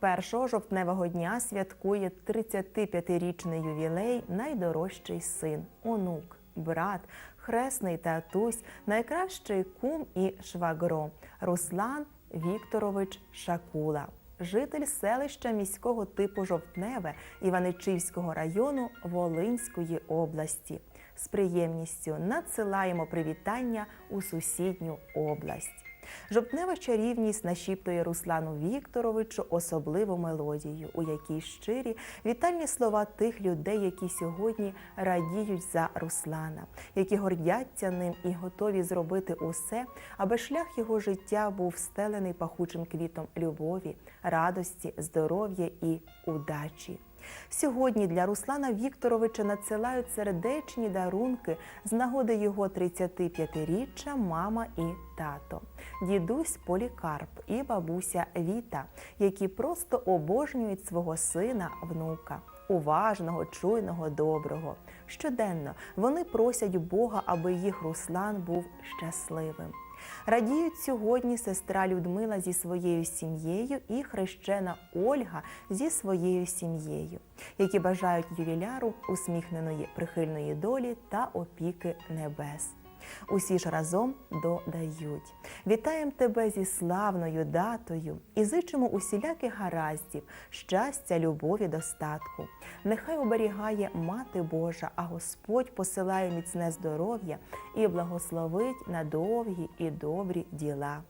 31 жовтневого дня святкує 35-річний ювілей найдорожчий син, онук, брат, хресний татусь, найкращий кум і швагро Руслан Вікторович Шакула. Житель селища міського типу Жовтневе Іваничівського району Волинської області. З приємністю надсилаємо привітання у сусідню область. Жовтнева чарівність нашіптує Руслану Вікторовичу особливу мелодію, у якій щирі вітальні слова тих людей, які сьогодні радіють за Руслана, які гордяться ним і готові зробити усе, аби шлях його життя був стелений пахучим квітом любові, радості, здоров'я і удачі. Сьогодні для Руслана Вікторовича надсилають сердечні дарунки з нагоди його 35-річчя мама і тато, дідусь Полікарп і бабуся Віта, які просто обожнюють свого сина, внука. Уважного, чуйного, доброго. Щоденно вони просять Бога, аби їх Руслан був щасливим. Радіють сьогодні сестра Людмила зі своєю сім'єю і хрещена Ольга зі своєю сім'єю, які бажають ювіляру усміхненої прихильної долі та опіки небес. Усі ж разом додають. Вітаємо тебе зі славною датою і зичимо усіляких гараздів, щастя, любові, достатку. Нехай оберігає Мати Божа, а Господь посилає міцне здоров'я і благословить на довгі і добрі діла.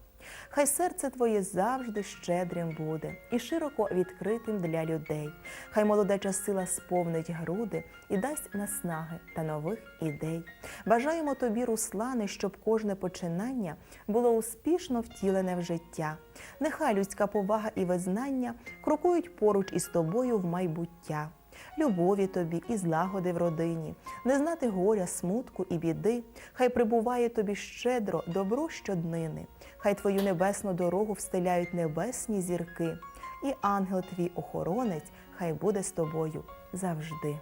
Хай серце твоє завжди щедрим буде і широко відкритим для людей. Хай молодеча сила сповнить груди і дасть наснаги та нових ідей. Бажаємо тобі, Руслане, щоб кожне починання було успішно втілене в життя. Нехай людська повага і визнання крокують поруч із тобою в майбуття. Любові тобі і злагоди в родині, не знати горя, смутку і біди, хай прибуває тобі щедро добро щоднини, хай твою небесну дорогу встиляють небесні зірки, і ангел твій охоронець хай буде з тобою завжди.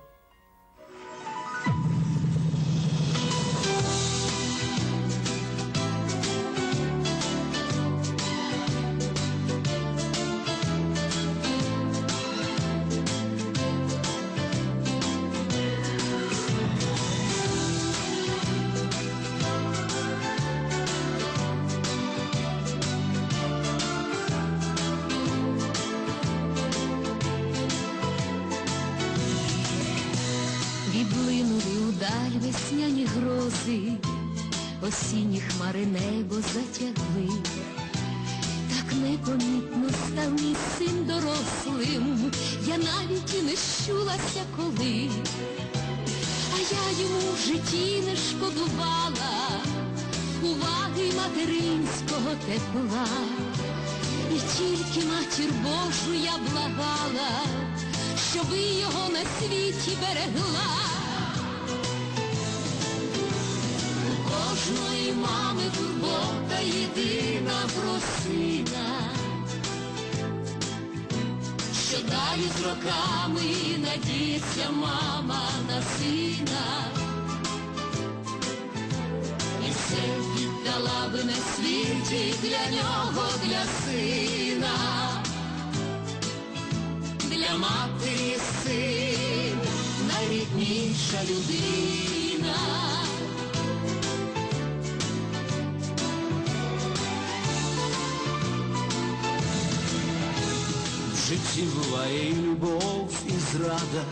Осінні хмари небо затягли, так непомітно став мій син дорослим, я навіть і не щулася коли, а я йому в житті не шкодувала. Уваги материнського тепла, і тільки матір Божу я благала щоби його на світі берегла. Єдина просина, що далі з роками надіється мама на сина. І все віддала би на світі для нього, для сина для матері син, найрідніша людина. В житті буває і любов, і зрада,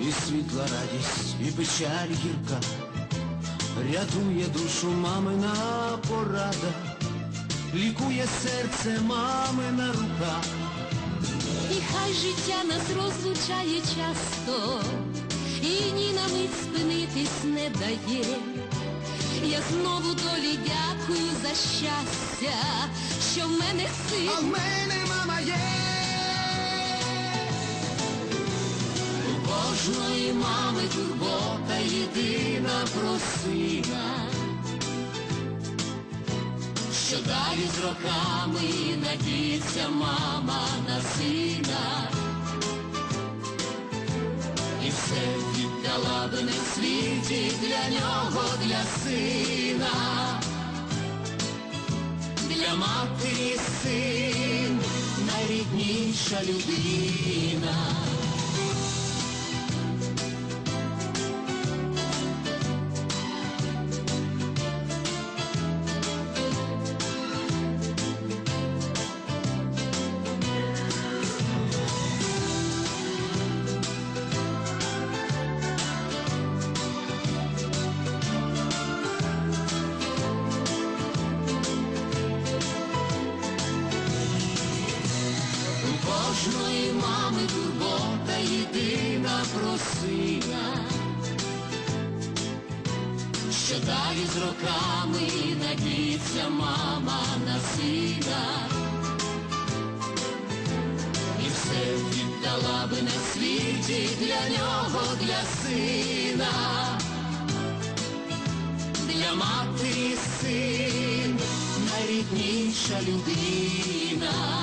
і світла радість, і печаль гірка, рятує душу мамина порада, лікує серце мамина рука. І хай життя нас розлучає часто, і ні на мить спинитись не дає. Я знову долі дякую за щастя, що в мене син. А в мене мама є. Кожної мами турбота єдина про сина, що далі з роками надіється мама на сина, і все віддала би на світі для нього, для сина, для матері син, найрідніша людина. Сина, що далі з роками надіється мама на сина, і все віддала би на світі для нього, для сина, для матері син, найрідніша людина.